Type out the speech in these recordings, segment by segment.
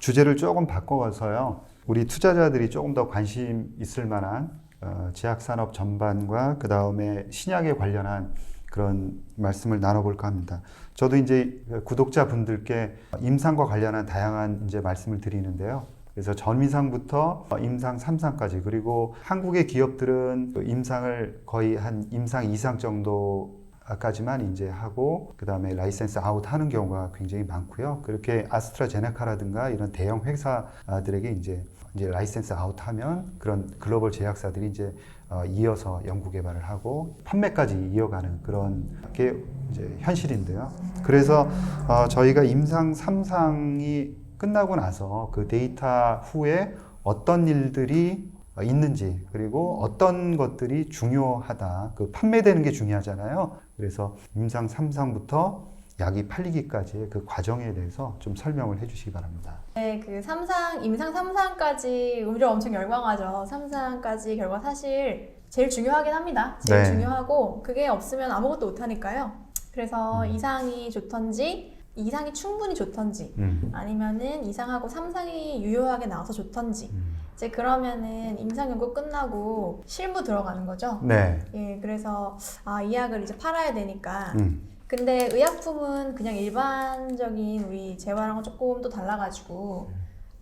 주제를 조금 바꿔서요. 우리 투자자들이 조금 더 관심 있을 만한 어, 제약산업 전반과 그 다음에 신약에 관련한 그런 말씀을 나눠볼까 합니다. 저도 이제 구독자분들께 임상과 관련한 다양한 이제 말씀을 드리는데요. 그래서 전임상부터 임상 3상까지 그리고 한국의 기업들은 그 임상을 거의 한 임상 2상 정도 까지만 이제 하고 그 다음에 라이센스 아웃 하는 경우가 굉장히 많고요. 그렇게 아스트라제네카라든가 이런 대형 회사들에게 이제 이제 라이센스 아웃하면 그런 글로벌 제약사들이 이제 어, 이어서 연구 개발을 하고 판매까지 이어가는 그런 게 이제 현실인데요. 그래서 어, 저희가 임상 3상이 끝나고 나서 그 데이터 후에 어떤 일들이 있는지 그리고 어떤 것들이 중요하다. 그 판매되는 게 중요하잖아요. 그래서 임상 3상부터 약이 팔리기까지의 그 과정에 대해서 좀 설명을 해주시기 바랍니다. 네, 그 3상, 임상 3상까지 우리 엄청 열광하죠. 3상까지 결과 사실 제일 중요하긴 합니다. 제일 네. 중요하고 그게 없으면 아무것도 못하니까요. 그래서 음. 이상이 좋던지 이상이 충분히 좋던지 음. 아니면은 이상하고 3상이 유효하게 나와서 좋던지 음. 이제 그러면은 임상 연구 끝나고 실무 들어가는 거죠. 네. 예, 그래서 아, 이 약을 이제 팔아야 되니까 음. 근데 의약품은 그냥 일반적인 우리 재활랑은 조금 또 달라가지고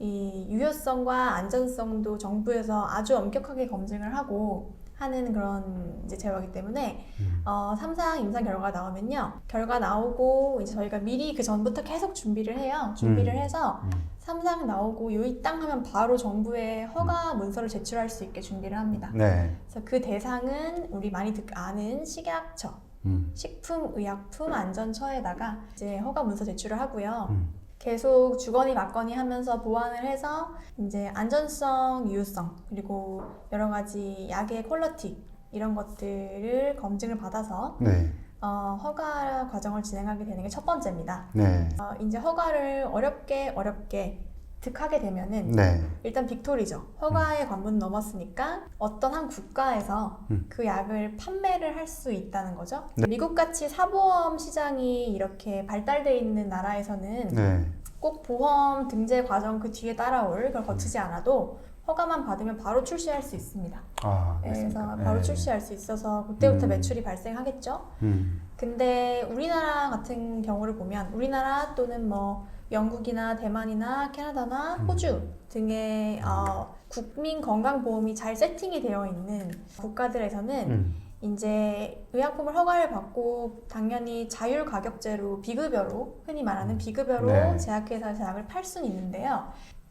이 유효성과 안전성도 정부에서 아주 엄격하게 검증을 하고 하는 그런 이제 제화이기 때문에 음. 어, 3상 임상 결과가 나오면요 결과 나오고 이제 저희가 미리 그 전부터 계속 준비를 해요 준비를 음. 해서 음. 3상 나오고 요이 땅 하면 바로 정부에 허가 문서를 제출할 수 있게 준비를 합니다 네. 그래서 그 대상은 우리 많이 듣, 아는 식약처 음. 식품의약품안전처에다가 이제 허가 문서 제출을 하고요. 음. 계속 주거니 받거니 하면서 보완을 해서 이제 안전성, 유효성 그리고 여러 가지 약의 퀄리티 이런 것들을 검증을 받아서 네. 어, 허가 과정을 진행하게 되는 게 첫 번째입니다. 네. 어, 이제 허가를 어렵게 어렵게 득하게 되면은 네. 일단 빅토리죠. 허가의 관문 넘었으니까 어떤 한 국가에서 음. 그 약을 판매를 할 수 있다는 거죠. 네. 미국같이 사보험 시장이 이렇게 발달돼 있는 나라에서는 네. 꼭 보험 등재 과정 그 뒤에 따라올 걸 거치지 않아도 허가만 받으면 바로 출시할 수 있습니다. 아, 그래서 그렇습니까? 바로 네. 출시할 수 있어서 그때부터 음. 매출이 발생하겠죠. 음. 근데 우리나라 같은 경우를 보면 우리나라 또는 뭐 영국이나 대만이나 캐나다나 음. 호주 등의 어, 국민 건강보험이 잘 세팅이 되어 있는 국가들에서는 음. 이제 의약품을 허가를 받고 당연히 자율 가격제로 비급여로 흔히 말하는 비급여로 네. 제약회사에서 약을 팔 수는 있는데요.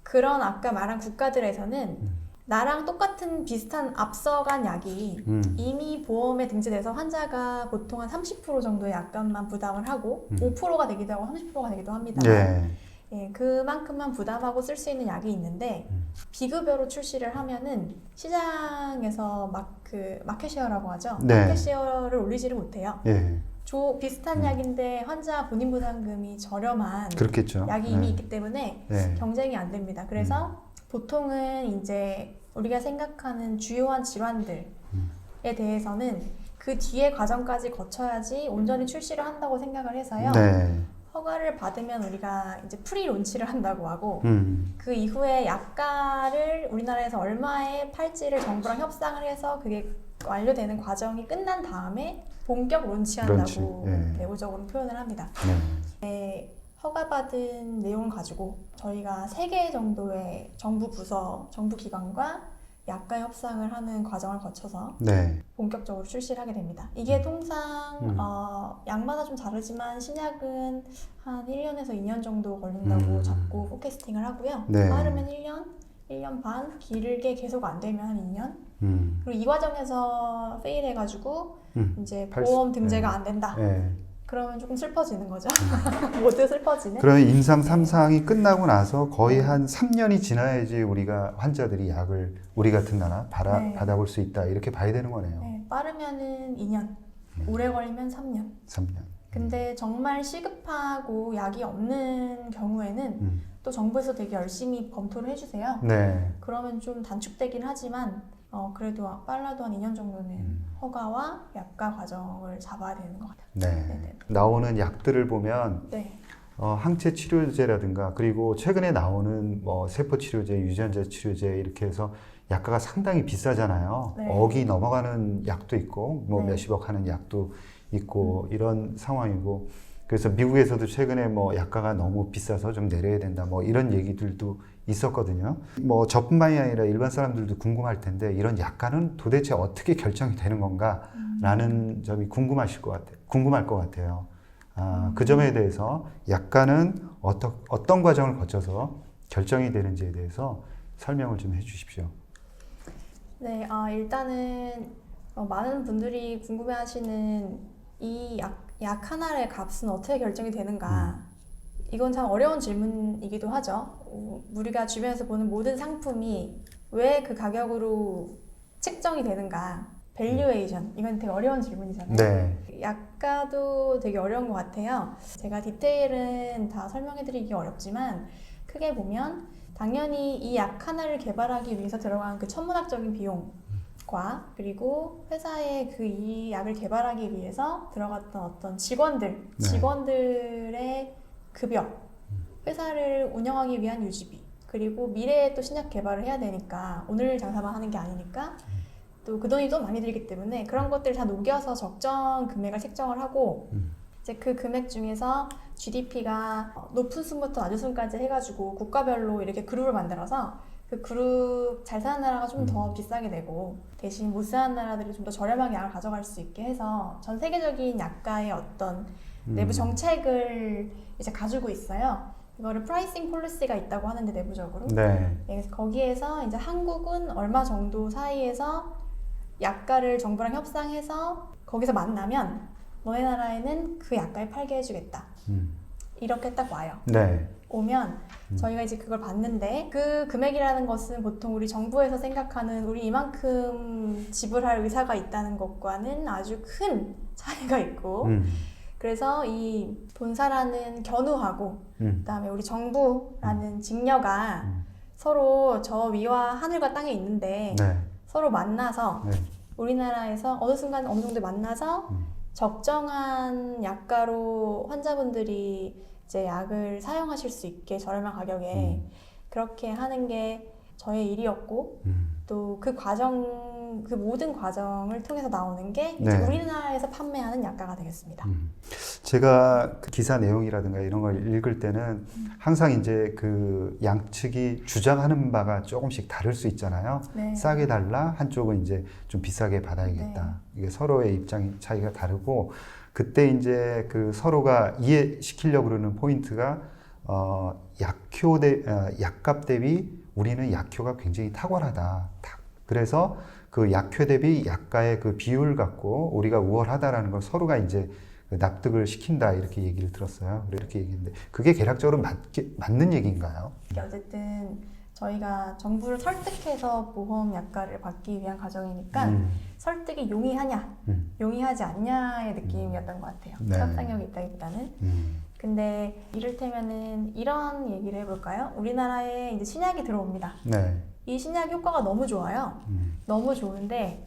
그런 아까 말한 국가들에서는 음. 나랑 똑같은 비슷한 앞서간 약이 음. 이미 보험에 등재돼서 환자가 보통 한 30% 정도의 약값만 부담을 하고 음. 5%가 되기도 하고 30%가 되기도 합니다. 네. 예, 그만큼만 부담하고 쓸 수 있는 약이 있는데 음. 비급여로 출시를 하면은 시장에서 막 그 마켓 쉐어라고 하죠. 네. 마켓 쉐어를 올리지를 못해요. 예. 조, 비슷한 음. 약인데 환자 본인 부담금이 저렴한 그렇겠죠. 약이 네. 이미 있기 때문에 네. 경쟁이 안 됩니다. 그래서 음. 보통은 이제 우리가 생각하는 주요한 질환들에 음. 대해서는 그 뒤에 과정까지 거쳐야지 온전히 출시를 한다고 생각을 해서요. 네. 허가를 받으면 우리가 이제 프리 론치를 한다고 하고 음. 그 이후에 약가를 우리나라에서 얼마에 팔지를 정부랑 협상을 해서 그게 완료되는 과정이 끝난 다음에 본격 론치한다고 론치, 예. 내부적으로 표현을 합니다. 네. 네, 허가받은 내용을 가지고 저희가 세개 정도의 정부 부서, 정부 기관과 약가 협상을 하는 과정을 거쳐서 네. 본격적으로 출시를 하게 됩니다. 이게 통상 음. 어, 약마다 좀 다르지만 신약은 한 1년에서 2년 정도 걸린다고 음. 잡고 포캐스팅을 하고요. 네. 빠르면 1년, 1년 반, 길게 계속 안 되면 한 2년. 음. 그리고 이 과정에서 페일 해가지고 음. 이제 팔 보험 등재가 네. 안 된다. 네. 그러면 조금 슬퍼지는 거죠. 모두 슬퍼지는. 그러면 임상 3상이 끝나고 나서 거의 한 3년이 지나야지 우리가 환자들이 약을 우리 같은 나라 받아, 네. 받아볼 수 있다 이렇게 봐야 되는 거네요. 네, 빠르면은 2년, 음. 오래 걸리면 3년. 3년. 근데 정말 시급하고 약이 없는 경우에는 음. 또 정부에서 되게 열심히 검토를 해주세요. 네. 그러면 좀 단축되긴 하지만 어, 그래도 빨라도 한 2년 정도는 음. 허가와 약가 과정을 잡아야 되는 것 같아요. 네. 네네. 나오는 약들을 보면 네, 어, 항체 치료제라든가 그리고 최근에 나오는 뭐 세포 치료제, 유전자 치료제 이렇게 해서 약가가 상당히 비싸잖아요. 네. 억이 넘어가는 약도 있고 뭐 네. 몇십억 하는 약도 있고 이런 상황이고 그래서 미국에서도 최근에 뭐 약가가 너무 비싸서 좀 내려야 된다 뭐 이런 얘기들도 있었거든요. 뭐 저뿐만이 아니라 일반 사람들도 궁금할 텐데 이런 약가는 도대체 어떻게 결정이 되는 건가라는 점이 궁금하실 것 같아요. 궁금할 것 같아요. 아, 그 점에 대해서 약가는 어떤 어떤 과정을 거쳐서 결정이 되는지에 대해서 설명을 좀 해주십시오. 네, 아, 일단은 어, 많은 분들이 궁금해하시는 이 약, 약 하나의 값은 어떻게 결정이 되는가? 이건 참 어려운 질문이기도 하죠. 어, 우리가 주변에서 보는 모든 상품이 왜 그 가격으로 측정이 되는가? 밸류에이션 이건 되게 어려운 질문이잖아요. 네, 약가도 되게 어려운 것 같아요. 제가 디테일은 다 설명해드리기 어렵지만 크게 보면 당연히 이 약 하나를 개발하기 위해서 들어간 그 천문학적인 비용과 그리고 회사의 그 이 약을 개발하기 위해서 들어갔던 어떤 직원들, 네. 직원들의 급여, 회사를 운영하기 위한 유지비, 그리고 미래에 또 신약 개발을 해야 되니까 오늘 장사만 하는 게 아니니까 또 그 돈이 좀 많이 들기 때문에 그런 것들을 다 녹여서 적정 금액을 책정을 하고 음. 이제 그 금액 중에서 GDP가 높은 순부터 낮은 순까지 해가지고 국가별로 이렇게 그룹을 만들어서 그 그룹 잘 사는 나라가 좀더 비싸게 내고 대신 못 사는 나라들이 좀 더 저렴하게 약을 가져갈 수 있게 해서 전 세계적인 약가의 어떤 내부 음. 정책을 이제 가지고 있어요. 이거를 프라이싱 폴리시가 있다고 하는데 내부적으로 네, 네, 그래서 거기에서 이제 한국은 얼마 정도 사이에서 약가를 정부랑 협상해서 거기서 만나면 너네 나라에는 그 약가에 팔게 해주겠다. 음. 이렇게 딱 와요. 네, 오면 음. 저희가 이제 그걸 봤는데 그 금액이라는 것은 보통 우리 정부에서 생각하는 우리 이만큼 지불할 의사가 있다는 것과는 아주 큰 차이가 있고 음. 그래서 이 본사라는 견우하고 음. 그다음에 우리 정부라는 직녀가 음. 서로 저 위와 하늘과 땅에 있는데 네, 서로 만나서 네, 우리나라에서 어느 순간 어느 정도 만나서 음. 적정한 약가로 환자분들이 이제 약을 사용하실 수 있게 저렴한 가격에 음. 그렇게 하는 게 저의 일이었고 음. 또그 과정 그 모든 과정을 통해서 나오는 게 이제 네. 우리나라에서 판매하는 약가가 되겠습니다. 음. 제가 그 기사 내용이라든가 이런 걸 읽을 때는 항상 이제 그 양측이 주장하는 바가 조금씩 다를 수 있잖아요. 네. 싸게 달라 한쪽은 이제 좀 비싸게 받아야겠다. 이게 서로의 입장 차이가 다르고 그때 이제 그 서로가 이해시키려고 그러는 포인트가 어 약효 대 어, 약값 대비 우리는 약효가 굉장히 탁월하다. 탁. 그래서 그 약효 대비 약가의 그 비율 갖고 우리가 우월하다라는 걸 서로가 이제 그 납득을 시킨다 이렇게 얘기를 들었어요. 이렇게 얘기했는데 그게 계략적으로 맞게, 맞는 얘기인가요? 이게 어쨌든 저희가 정부를 설득해서 보험 약가를 받기 위한 과정이니까 음, 설득이 용이하냐, 음, 용이하지 않냐의 느낌이었던 것 같아요. 네. 협상력이 있다기보다는. 음, 근데 이를테면은 이런 얘기를 해볼까요? 우리나라에 이제 신약이 들어옵니다. 네, 이 신약 효과가 너무 좋아요. 음, 너무 좋은데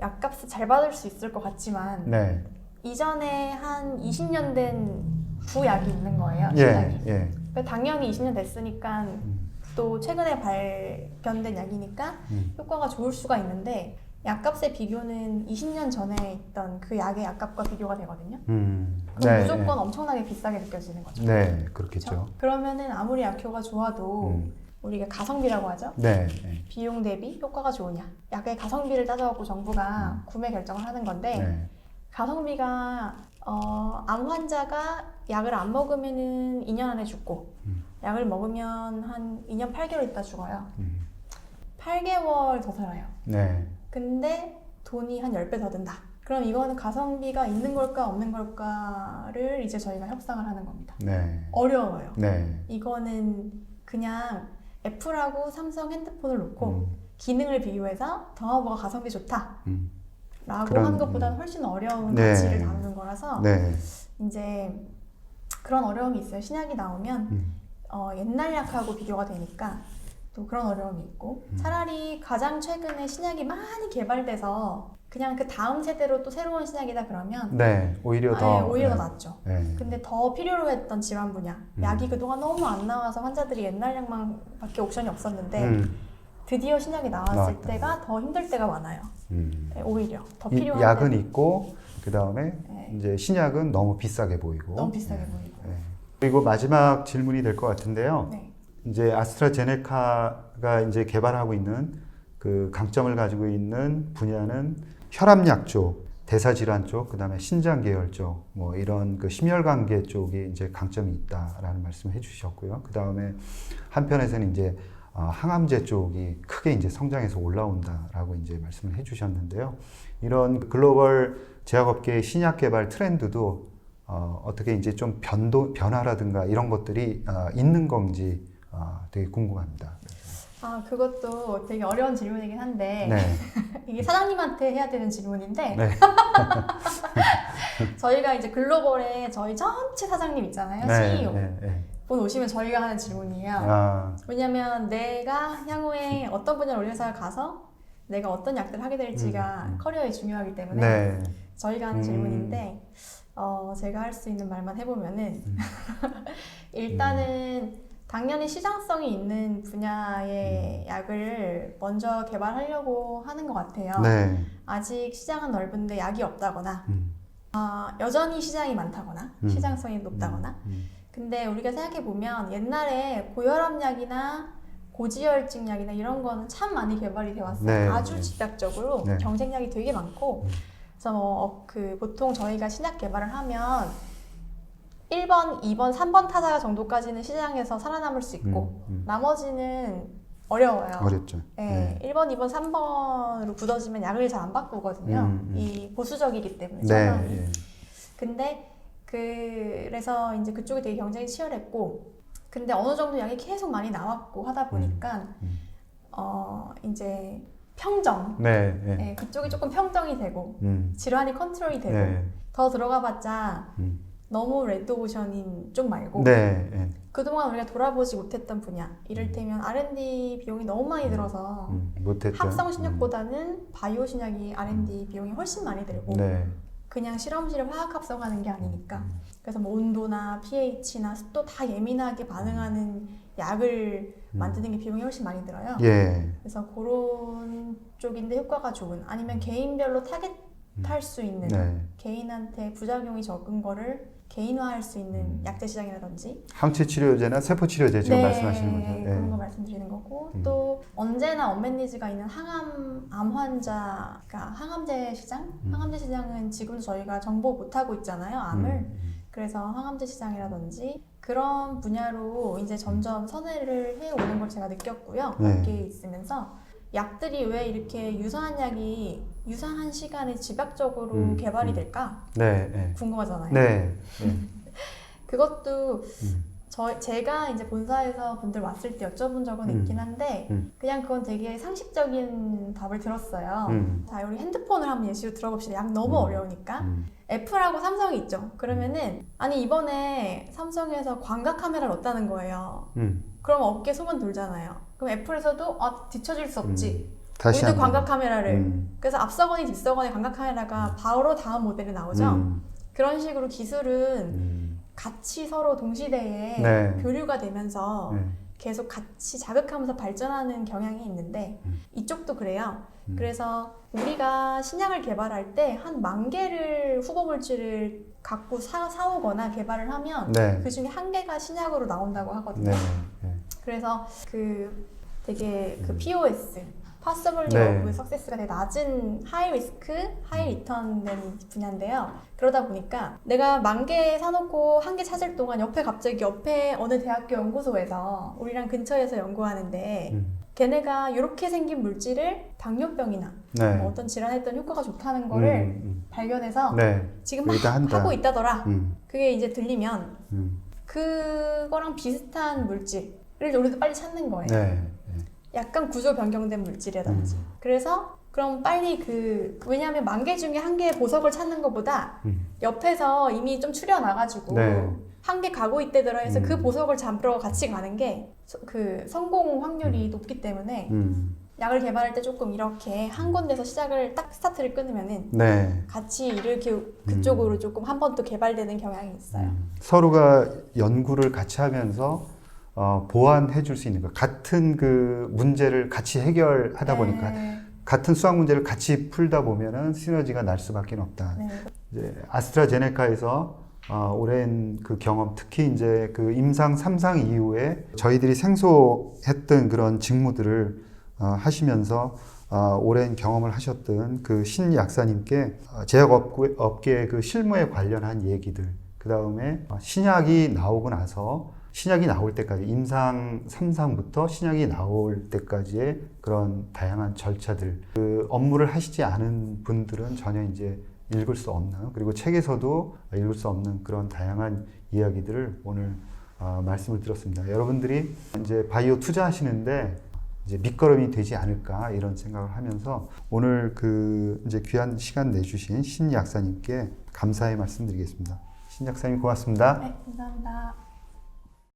약값을 잘 받을 수 있을 것 같지만 네, 이전에 한 20년 된 부약이 있는 거예요. 신약이. 예, 예, 당연히 20년 됐으니까 음, 또 최근에 발견된 약이니까 음, 효과가 좋을 수가 있는데 약값의 비교는 20년 전에 있던 그 약의 약값과 비교가 되거든요. 음, 그럼 무조건 엄청나게 비싸게 느껴지는 거죠. 네, 그렇겠죠. 그러면은 아무리 약효가 좋아도 음, 우리가 가성비라고 하죠. 네, 네, 비용 대비 효과가 좋으냐. 약의 가성비를 따져갖고 정부가 구매 결정을 하는 건데 네, 가성비가 어, 암 환자가 약을 안 먹으면은 2년 안에 죽고 음. 약을 먹으면 한 2년 8개월 있다 죽어요. 음, 8개월 더 살아요. 네, 근데 돈이 한 10배 더 든다. 그럼 이거는 가성비가 있는 걸까 없는 걸까를 이제 저희가 협상을 하는 겁니다. 네, 어려워요. 네, 이거는 그냥 애플하고 삼성 핸드폰을 놓고 음, 기능을 비교해서 더 뭐가 가성비 좋다. 음, 라고 그런, 하는 것보다는 훨씬 어려운 네. 가치를 다루는 거라서 네, 이제 그런 어려움이 있어요. 신약이 나오면 음, 어, 옛날 약하고 비교가 되니까 또 그런 어려움이 있고 음. 차라리 가장 최근에 신약이 많이 개발돼서 그냥 그 다음 세대로 또 새로운 신약이다 그러면 네, 오히려 더 아 예 오히려 네. 더 낫죠. 네. 근데 더 필요로 했던 질환 분야 음. 약이 그동안 너무 안 나와서 환자들이 옛날 약만밖에 옵션이 없었는데 음, 드디어 신약이 나왔을 나왔다. 때가 더 힘들 때가 많아요. 음. 네, 오히려 더 이 필요한 약은 데 있고 그 다음에 네, 이제 신약은 너무 비싸게 보이고 너무 비싸게 네. 보이고. 네. 그리고 마지막 질문이 될 것 같은데요. 네. 이제 아스트라제네카가 이제 개발하고 있는 그 강점을 가지고 있는 분야는 혈압약 쪽, 대사질환 쪽, 그다음에 신장 계열 쪽, 뭐 이런 그 심혈관계 쪽이 이제 강점이 있다라는 말씀을 해주셨고요. 그 다음에 한편에서는 이제 어, 항암제 쪽이 크게 이제 성장해서 올라온다라고 이제 말씀을 해주셨는데요. 이런 글로벌 제약업계의 신약 개발 트렌드도 어, 어떻게 이제 좀 변동 변화라든가 이런 것들이 어, 있는 건지 어, 되게 궁금합니다. 아 그것도 되게 어려운 질문이긴 한데 네, 이게 사장님한테 해야 되는 질문인데 네. 저희가 이제 글로벌에 저희 전체 사장님 있잖아요 네, CEO 네, 네. 분 오시면 저희가 하는 질문이에요. 아, 왜냐면 내가 향후에 어떤 분야를 우리 회사에 가서 내가 어떤 약들을 하게 될지가 음, 음. 커리어에 중요하기 때문에 네, 저희가 하는 음. 질문인데 어, 제가 할 수 있는 말만 해보면은 음. 일단은 당연히 시장성이 있는 분야의 약을 먼저 개발하려고 하는 것 같아요. 네, 아직 시장은 넓은데 약이 없다거나 음, 아, 여전히 시장이 많다거나 음. 시장성이 높다거나 음, 근데 우리가 생각해 보면 옛날에 고혈압 약이나 고지혈증 약이나 이런 거는 참 많이 개발이 되어 왔어요. 네, 아주 네. 집약적으로 네. 경쟁력이 되게 많고 음. 그래서 뭐그 보통 저희가 신약 개발을 하면 1번, 2번, 3번 타자 정도까지는 시장에서 살아남을 수 있고 음, 음. 나머지는 어려워요. 어렵죠. 네, 1번, 2번, 3번으로 굳어지면 약을 잘 안 바꾸거든요. 음, 음. 이 보수적이기 때문에 네. 예. 근데 그래서 이제 그쪽이 되게 경쟁이 치열했고 근데 어느 정도 약이 계속 많이 나왔고 하다 보니까 음. 어 이제 평정 네, 네. 네, 그쪽이 조금 평정이 되고 음, 질환이 컨트롤이 되고 네, 더 들어가봤자 음. 너무 레드오션인 쪽 말고 네, 네. 그동안 우리가 돌아보지 못했던 분야 이를테면 R&D 비용이 너무 많이 들어서 음, 못했죠. 합성 신약보다는 바이오 신약이 R&D 비용이 훨씬 많이 들고 음. 네, 그냥 실험실에 화학 합성하는 게 아니니까 음. 그래서 뭐 온도나 pH나 습도 다 예민하게 반응하는 약을 음. 만드는 게 비용이 훨씬 많이 들어요. 예, 그래서 그런 쪽인데 효과가 좋은 아니면 개인별로 타겟 할 수 있는 음. 네. 개인한테 부작용이 적은 거를 개인화할 수 있는 음. 약제 시장이라든지 항체 치료제나 세포 치료제 지금 말씀하시는 거죠. 네, 그런 거 예. 말씀드리는 거고 음. 또 언제나 언맨 니즈가 있는 항암 암 환자 그러니까 항암제 시장 음. 항암제 시장은 지금도 저희가 정보 못 하고 있잖아요 암을 음, 그래서 항암제 시장이라든지 그런 분야로 이제 점점 선회를 해 오는 걸 제가 느꼈고요 네. 업계에 있으면서 약들이 왜 이렇게 유사한 약이 유사한 시간에 집약적으로 음, 개발이 음. 될까 네, 네. 궁금하잖아요. 네, 네. 그것도 음. 저 제가 이제 본사에서 분들 왔을 때 여쭤본 적은 음. 있긴 한데 음. 그냥 그건 되게 상식적인 답을 들었어요. 음. 자 우리 핸드폰을 한번 예시로 들어봅시다. 약 너무 음. 어려우니까 음. 애플하고 삼성이 있죠. 그러면은 아니 이번에 삼성에서 광각 카메라를 넣었다는 거예요. 음. 그럼 업계 소문 돌잖아요. 그럼 애플에서도 아 뒤처질 수 없지. 다시 우리도. 광각 카메라를. 음. 그래서 앞서거니 뒤서거니 광각 카메라가 바로 다음 모델에 나오죠. 음. 그런 식으로 기술은 음. 같이 서로 동시대에 네. 교류가 되면서 네. 계속 같이 자극하면서 발전하는 경향이 있는데 음. 이쪽도 그래요. 음. 그래서 우리가 신약을 개발할 때 한 만 개를 후보 물질을 갖고 사, 사오거나 개발을 하면 네. 그 중에 한 개가 신약으로 나온다고 하거든요. 네. 네. 그래서 그 되게 그 음. Possibility 네. of Success가 되게 낮은 하이 리스크, 하이 리턴 된 분야인데요. 그러다 보니까 내가 만 개 사놓고 한 개 찾을 동안 옆에 갑자기 옆에 어느 대학교 연구소에서 우리랑 근처에서 연구하는데 음. 걔네가 이렇게 생긴 물질을 당뇨병이나 네. 뭐 어떤 질환에 했던 효과가 좋다는 거를 음, 발견해서 음. 네. 지금 막 한다. 하고 있다더라. 음. 그게 이제 들리면 음. 그거랑 비슷한 물질을 우리도 빨리 찾는 거예요. 네. 약간 구조 변경된 물질이라든지. 음. 그래서 그럼 빨리 그 왜냐하면 만 개 중에 한 개의 보석을 찾는 것보다 음. 옆에서 이미 좀 추려 나가지고 네. 한개 가고 있대더라 해서 음. 그 보석을 잡으러 같이 가는 게 그 성공 확률이 높기 때문에 음. 약을 개발할 때 조금 이렇게 한 군데서 시작을 딱 스타트를 끊으면은 네. 같이 이렇게 그쪽으로 조금 한 번 또 개발되는 경향이 있어요. 음. 서로가 연구를 같이 하면서 어, 보완해 줄 수 있는 것. 같은 그 문제를 같이 해결하다 보니까 네. 같은 수학 문제를 같이 풀다 보면은 시너지가 날 수밖에 없다. 네. 이제 아스트라제네카에서 어, 오랜 그 경험, 특히 이제 그 임상 3상 이후에 저희들이 생소했던 그런 직무들을 어, 하시면서 어, 오랜 경험을 하셨던 그 신 약사님께 어, 제약업계 그 실무에 관련한 얘기들, 그 다음에 어, 신약이 나오고 나서 신약이 나올 때까지 임상 3상부터 신약이 나올 때까지의 그런 다양한 절차들, 그 업무를 하시지 않은 분들은 전혀 이제 읽을 수 없는 그리고 책에서도 읽을 수 없는 그런 다양한 이야기들을 오늘 어, 말씀을 들었습니다. 여러분들이 이제 바이오 투자하시는데 이제 밑거름이 되지 않을까 이런 생각을 하면서 오늘 그 이제 귀한 시간 내주신 신 약사님께 감사의 말씀드리겠습니다. 신 약사님 고맙습니다. 네, 감사합니다.